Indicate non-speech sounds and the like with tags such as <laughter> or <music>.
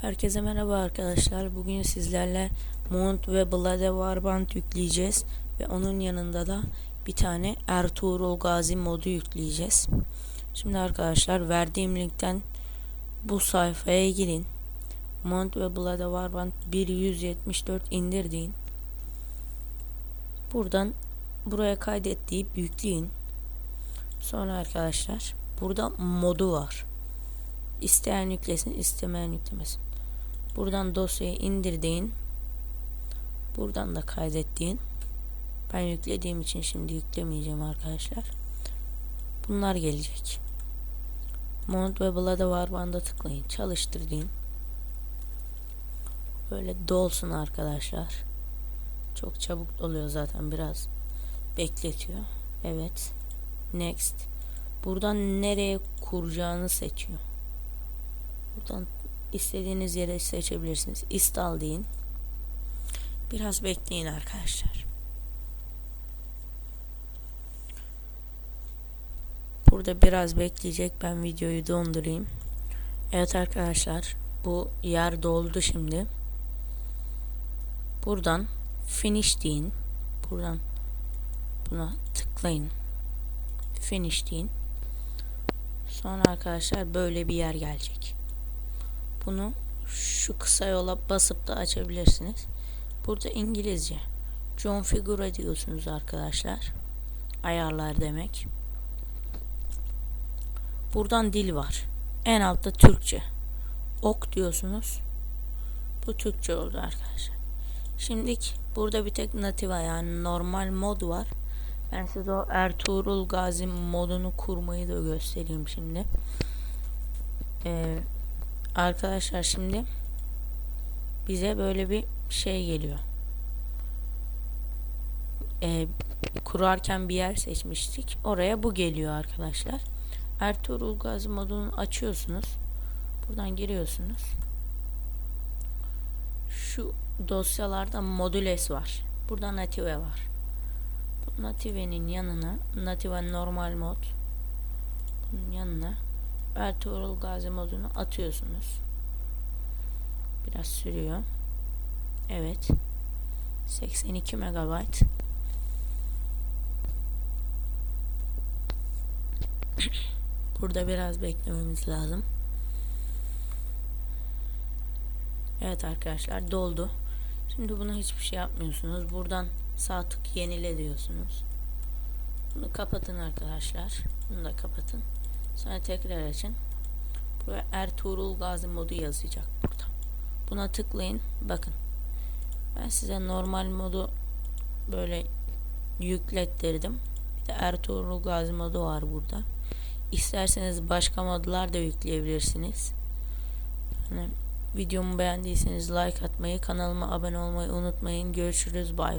Herkese merhaba arkadaşlar. Bugün sizlerle Mount ve Blade Warband yükleyeceğiz. Ve onun yanında da bir tane Ertuğrul Gazi modu yükleyeceğiz. Şimdi arkadaşlar verdiğim linkten bu sayfaya girin. Mount ve Blade Warband 1.174 indir deyin. Buradan buraya kaydet deyip yükleyin. Sonra arkadaşlar burada modu var. İsteyen yüklesin, istemeyen yüklemesin. Buradan dosyayı indir deyin. Buradan da kaydet deyin. Ben yüklediğim için şimdi yüklemeyeceğim arkadaşlar. Bunlar gelecek. Mount ve Blood'a Warband'a tıklayın. Çalıştır deyin. Böyle dolsun arkadaşlar. Çok çabuk doluyor zaten biraz bekletiyor. Evet. Next. Buradan nereye kuracağını seçiyor. Buradan istediğiniz yere seçebilirsiniz. İstal deyin. Biraz bekleyin arkadaşlar. Burada biraz bekleyecek. Ben videoyu dondurayım. Evet arkadaşlar. Bu yer doldu şimdi. Buradan finish deyin. Buradan buna tıklayın. Finish deyin. Sonra arkadaşlar böyle bir yer gelecek. Bunu şu kısa yola basıp da açabilirsiniz. Burada İngilizce. John Figure diyorsunuz arkadaşlar. Ayarlar demek. Buradan dil var. En altta Türkçe. Ok diyorsunuz. Bu Türkçe oldu arkadaşlar. Şimdilik burada bir tek nativa yani normal mod var. Ben size o Ertuğrul Gazi modunu kurmayı da göstereyim şimdi. Ee, arkadaşlar şimdi bize böyle bir şey geliyor. Ee, kurarken bir yer seçmiştik. Oraya bu geliyor arkadaşlar. Ertuğrul Gazi modunu açıyorsunuz. Buradan giriyorsunuz. Şu dosyalarda modules var. Burada native var. Native'nin yanına Native normal mod bunun yanına Ertuğrul Gazi modunu atıyorsunuz. Biraz sürüyor. Evet. 82 MB. <clears throat> Burada biraz beklememiz lazım. Evet arkadaşlar doldu. Şimdi buna hiçbir şey yapmıyorsunuz. Buradan sağ tık yenile diyorsunuz. Bunu kapatın arkadaşlar. Bunu da kapatın. Sonra tekrar açın. Buraya Ertuğrul Gazi modu yazacak burada. Buna tıklayın. Bakın. Ben size normal modu böyle yüklettirdim. Bir de Ertuğrul Gazi modu var burada. İsterseniz başka modlar da yükleyebilirsiniz. Yani videomu beğendiyseniz like atmayı, kanalıma abone olmayı unutmayın. Görüşürüz. Bay